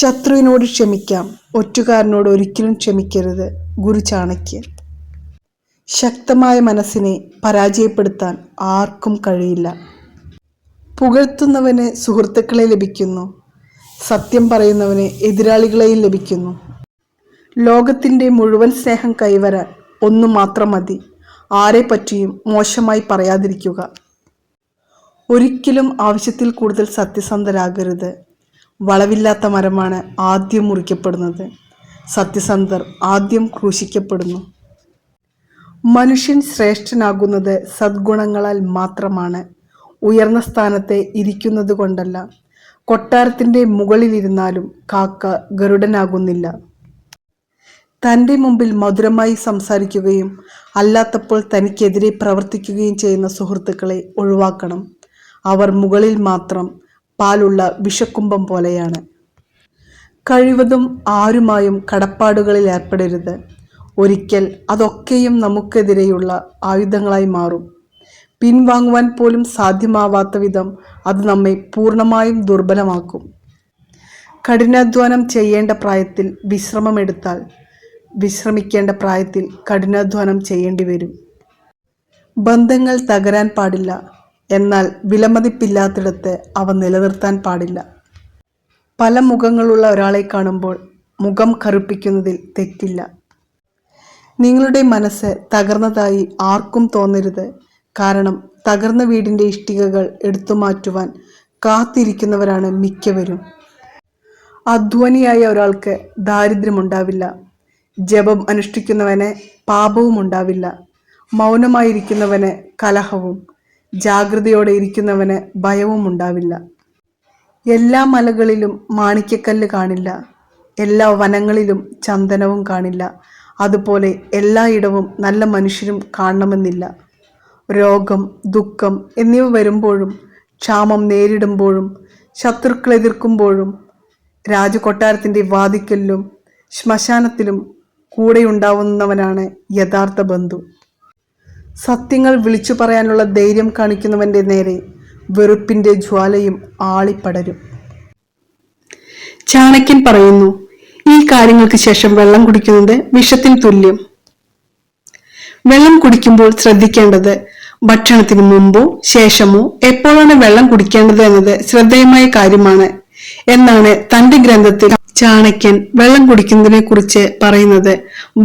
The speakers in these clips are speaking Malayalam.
ശത്രുവിനോട് ക്ഷമിക്കാം ഒറ്റുകാരനോട് ഒരിക്കലും ക്ഷമിക്കരുത് ഗുരു ചാണക്യൻ. ശക്തമായ മനസ്സിനെ പരാജയപ്പെടുത്താൻ ആർക്കും കഴിയില്ല. പുകഴ്ത്തുന്നവന് സുഹൃത്തുക്കളെ ലഭിക്കുന്നു സത്യം പറയുന്നവന് എതിരാളികളെയും ലഭിക്കുന്നു. ലോകത്തിന്റെ മുഴുവൻ സ്നേഹം കൈവരാൻ ഒന്നു മാത്രം മതി ആരെ പറ്റിയും മോശമായി പറയാതിരിക്കുക. ഒരിക്കലും ആവശ്യത്തിൽ കൂടുതൽ സത്യസന്ധരാകരുത്. വളവില്ലാത്ത മരമാണ് ആദ്യം മുറിക്കപ്പെടുന്നത്. സത്യസന്ധർ ആദ്യം ക്രൂശിക്കപ്പെടുന്നു. മനുഷ്യൻ ശ്രേഷ്ഠനാകുന്നത് സദ്ഗുണങ്ങളാൽ മാത്രമാണ്. ഉയർന്ന സ്ഥാനത്തെ ഇരിക്കുന്നത് കൊണ്ടല്ല. കൊട്ടാരത്തിന്റെ മുകളിലിരുന്നാലും കാക്ക ഗരുഡനാകുന്നില്ല. തന്റെ മുമ്പിൽ മധുരമായി സംസാരിക്കുകയും അല്ലാത്തപ്പോൾ തനിക്കെതിരെ പ്രവർത്തിക്കുകയും ചെയ്യുന്ന സുഹൃത്തുക്കളെ ഒഴിവാക്കണം. അവർ മുകളിൽ മാത്രം പാലുള്ള വിഷക്കുംഭം പോലെയാണ്. കഴിവതും ആരുമായും കടപ്പാടുകളിൽ ഏർപ്പെടരുത്. ഒരിക്കൽ അതൊക്കെയും നമുക്കെതിരെയുള്ള ആയുധങ്ങളായി മാറും. പിൻവാങ്ങുവാൻ പോലും സാധ്യമാവാത്ത വിധം അത് നമ്മെ പൂർണമായും ദുർബലമാക്കും. കഠിനാധ്വാനം ചെയ്യേണ്ട പ്രായത്തിൽ വിശ്രമമെടുത്താൽ വിശ്രമിക്കേണ്ട പ്രായത്തിൽ കഠിനാധ്വാനം ചെയ്യേണ്ടി വരും. ബന്ധങ്ങൾ തകരാൻ പാടില്ല. എന്നാൽ വിലമതിപ്പില്ലാത്തിടത്ത് അവ നിലനിർത്താൻ പാടില്ല. പല മുഖങ്ങളുള്ള ഒരാളെ കാണുമ്പോൾ മുഖം കറുപ്പിക്കുന്നതിൽ തെറ്റില്ല. നിങ്ങളുടെ മനസ്സ് തകർന്നതായി ആർക്കും തോന്നരുത്. കാരണം തകർന്ന വീടിന്റെ ഇഷ്ടികകൾ എടുത്തു മാറ്റുവാൻ കാത്തിരിക്കുന്നവരാണ് മിക്കവരും. അധ്വാനിയായ ഒരാൾക്ക് ദാരിദ്ര്യമുണ്ടാവില്ല. ജപം അനുഷ്ഠിക്കുന്നവന് പാപവും ഉണ്ടാവില്ല മൗനമായിരിക്കുന്നവന് കലഹവും. ജാഗ്രതയോടെ ഇരിക്കുന്നവന് ഭയവും ഉണ്ടാവില്ല. എല്ലാ മലകളിലും മാണിക്യക്കല്ല് കാണില്ല. എല്ലാ വനങ്ങളിലും ചന്ദനവും കാണില്ല. അതുപോലെ എല്ലായിടവും നല്ല മനുഷ്യരും കാണണമെന്നില്ല. രോഗം ദുഃഖം എന്നിവ വരുമ്പോഴും ക്ഷാമം നേരിടുമ്പോഴും ശത്രുക്കൾ എതിർക്കുമ്പോഴും രാജകൊട്ടാരത്തിന്റെ വാതിക്കലിലും ശ്മശാനത്തിലും കൂടെയുണ്ടാവുന്നവനാണ് യഥാർത്ഥ ബന്ധു. സത്യങ്ങൾ വിളിച്ചു പറയാനുള്ള ധൈര്യം കാണിക്കുന്നവന്റെ നേരെ വെറുപ്പിന്റെ ജ്വാലയും ആളിപ്പടരും. ചാണക്യൻ പറയുന്നു ഈ കാര്യങ്ങൾക്ക് ശേഷം വെള്ളം കുടിക്കുന്നത് വിഷത്തിന് തുല്യം. വെള്ളം കുടിക്കുമ്പോൾ ശ്രദ്ധിക്കേണ്ടത് ഭക്ഷണത്തിന് മുമ്പോ ശേഷമോ എപ്പോഴാണ് വെള്ളം കുടിക്കേണ്ടത് എന്നത് ശ്രദ്ധേയമായ കാര്യമാണ് എന്നാണ് തന്റെ ഗ്രന്ഥത്തിൽ ചാണക്യൻ വെള്ളം കുടിക്കുന്നതിനെ കുറിച്ച് പറയുന്നത്.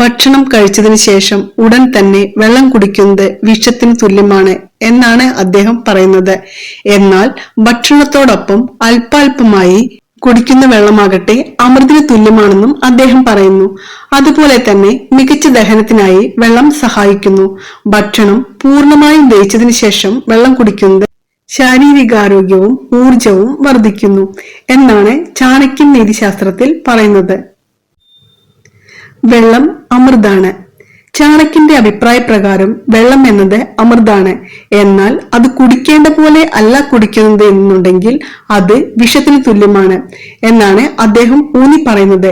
ഭക്ഷണം കഴിച്ചതിന് ശേഷം ഉടൻ തന്നെ വെള്ളം കുടിക്കുന്നത് വിഷത്തിന് തുല്യമാണ് എന്നാണ് അദ്ദേഹം പറയുന്നത്. എന്നാൽ ഭക്ഷണത്തോടൊപ്പം അല്പാൽപമായി കുടിക്കുന്ന വെള്ളമാകട്ടെ അമൃതിന് തുല്യമാണെന്നും അദ്ദേഹം പറയുന്നു. അതുപോലെ തന്നെ മികച്ച ദഹനത്തിനായി വെള്ളം സഹായിക്കുന്നു. ഭക്ഷണം പൂർണമായും ദഹിച്ചതിന് ശേഷം വെള്ളം കുടിക്കുന്നത് ശാരീരികാരോഗ്യവും ഊർജവും വർദ്ധിക്കുന്നു എന്നാണ് ചാണക്യൻ നീതിശാസ്ത്രത്തിൽ പറയുന്നത്. വെള്ളം അമൃതാണ്. ചാണക്യന്റെ അഭിപ്രായ പ്രകാരം വെള്ളം എന്നത് അമൃതാണ്. എന്നാൽ അത് കുടിക്കേണ്ട പോലെ അല്ല കുടിക്കുന്നത് എന്നുണ്ടെങ്കിൽ അത് വിഷത്തിന് തുല്യമാണ് എന്നാണ് അദ്ദേഹം ഊന്നി പറയുന്നത്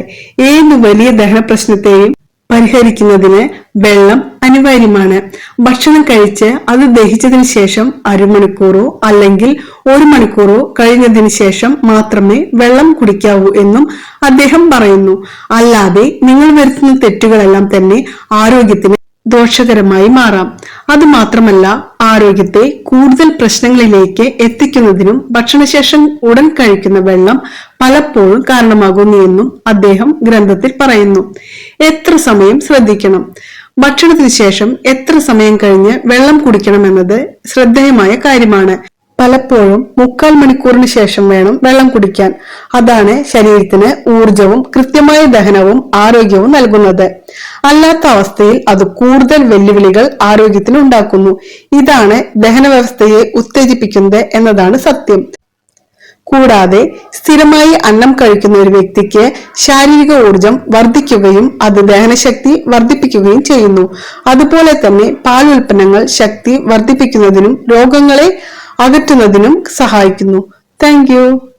ഏത് വലിയ ദഹന പ്രശ്നത്തെയും പരിഹരിക്കുന്നതിന് വെള്ളം അനിവാര്യമാണ്. ഭക്ഷണം കഴിച്ച് അത് ദഹിച്ചതിന് ശേഷം അരമണിക്കൂറോ അല്ലെങ്കിൽ ഒരു മണിക്കൂറോ കഴിഞ്ഞതിന് ശേഷം മാത്രമേ വെള്ളം കുടിക്കാവൂ എന്നും അദ്ദേഹം പറയുന്നു. അല്ലാതെ നിങ്ങൾ വരുത്തുന്ന തെറ്റുകളെല്ലാം തന്നെ ആരോഗ്യത്തിന് ദോഷകരമായി മാറാം. അതുമാത്രമല്ല ആരോഗ്യത്തെ കൂടുതൽ പ്രശ്നങ്ങളിലേക്ക് എത്തിക്കുന്നതിനും ഭക്ഷണശേഷം ഉടൻ കഴിക്കുന്ന വെള്ളം പലപ്പോഴും കാരണമാകുന്നു എന്നും അദ്ദേഹം ഗ്രന്ഥത്തിൽ പറയുന്നു. എത്ര സമയം ശ്രദ്ധിക്കണം? ഭക്ഷണത്തിന് ശേഷം എത്ര സമയം കഴിഞ്ഞ് വെള്ളം കുടിക്കണമെന്നത് ശ്രദ്ധേയമായ കാര്യമാണ്. പലപ്പോഴും മുക്കാൽ മണിക്കൂറിന് ശേഷം വേണം വെള്ളം കുടിക്കാൻ. അതാണ് ശരീരത്തിന് ഊർജവും കൃത്യമായ ദഹനവും ആരോഗ്യവും നൽകുന്നത്. അല്ലാത്ത അവസ്ഥയിൽ അത് കൂടുതൽ വെല്ലുവിളികൾ ആരോഗ്യത്തിന് ഉണ്ടാക്കുന്നു. ഇതാണ് ദഹന വ്യവസ്ഥയെ ഉത്തേജിപ്പിക്കുന്നത് എന്നതാണ് സത്യം. കൂടാതെ സ്ഥിരമായി അന്നം കഴിക്കുന്ന ഒരു വ്യക്തിക്ക് ശാരീരിക ഊർജം വർദ്ധിക്കുകയും അത് ദഹനശക്തി വർദ്ധിപ്പിക്കുകയും ചെയ്യുന്നു. അതുപോലെ തന്നെ പാൽ ഉൽപ്പന്നങ്ങൾ ശക്തി വർദ്ധിപ്പിക്കുന്നതിനും രോഗങ്ങളെ അകറ്റുന്നതിനും സഹായിക്കുന്നു. താങ്ക്